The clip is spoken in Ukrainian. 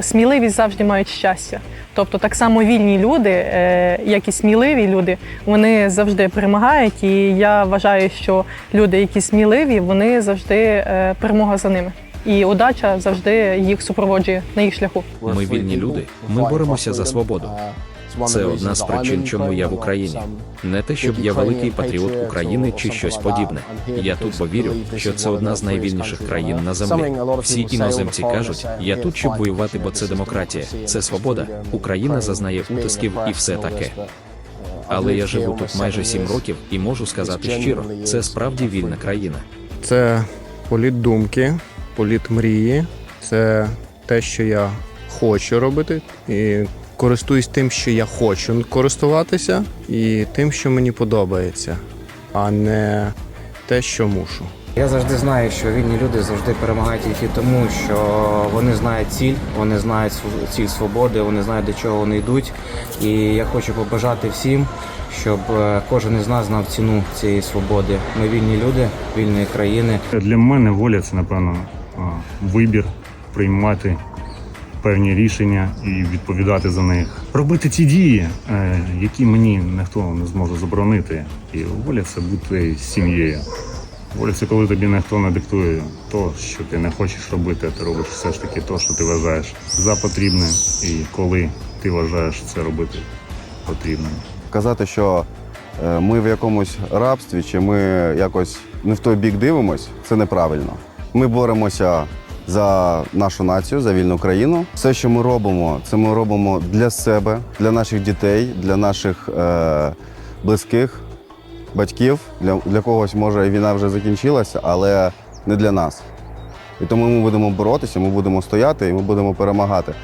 Тобто сміливі завжди мають щастя. Тобто так само вільні люди, е, як і сміливі люди, вони завжди перемагають. І я вважаю, що люди, які сміливі, вони завжди е, перемога за ними. І удача завжди їх супроводжує на їх шляху. Ми вільні люди. Ми боремося за свободу. Це одна з причин, чому я в Україні. Не те, щоб я великий патріот України чи щось подібне. Я тут, бо вірю, що це одна з найвільніших країн на землі. Всі іноземці кажуть, я тут, щоб воювати, бо це демократія, це свобода. Україна зазнає утисків і все таке. Але я живу тут майже сім років і можу сказати щиро, це справді вільна країна. Це політ думки, політ мрії, це те, що я хочу робити, і користуюсь тим, що я хочу користуватися, і тим, що мені подобається, а не те, що мушу. Я завжди знаю, що вільні люди завжди перемагають тільки тому, що вони знають ціль, вони знають ціль свободи, вони знають до чого вони йдуть. І я хочу побажати всім, щоб е, кожен із нас знав ціну цієї свободи. Ми вільні люди, вільної країни. Для мене воля це, напевно, вибір приймати певні рішення і відповідати за них. Робити ті дії, е, які мені ніхто не зможе заборонити. І воля це бути сім'єю. Воля це коли тобі ніхто не диктує то, що ти не хочеш робити, а ти робиш все ж таки то, що ти вважаєш за потрібне, і коли ти вважаєш це робити потрібним. казати, що е, ми в якомусь рабстві, чи ми якось не в той бік дивимось, це неправильно. Ми боремося за нашу націю, за вільну країну. Все, що ми робимо, це ми робимо для себе, для наших дітей, для наших е, близьких, батьків. Для, для когось може війна вже закінчилася, але не для нас. І тому ми будемо боротися, ми будемо стояти і ми будемо перемагати.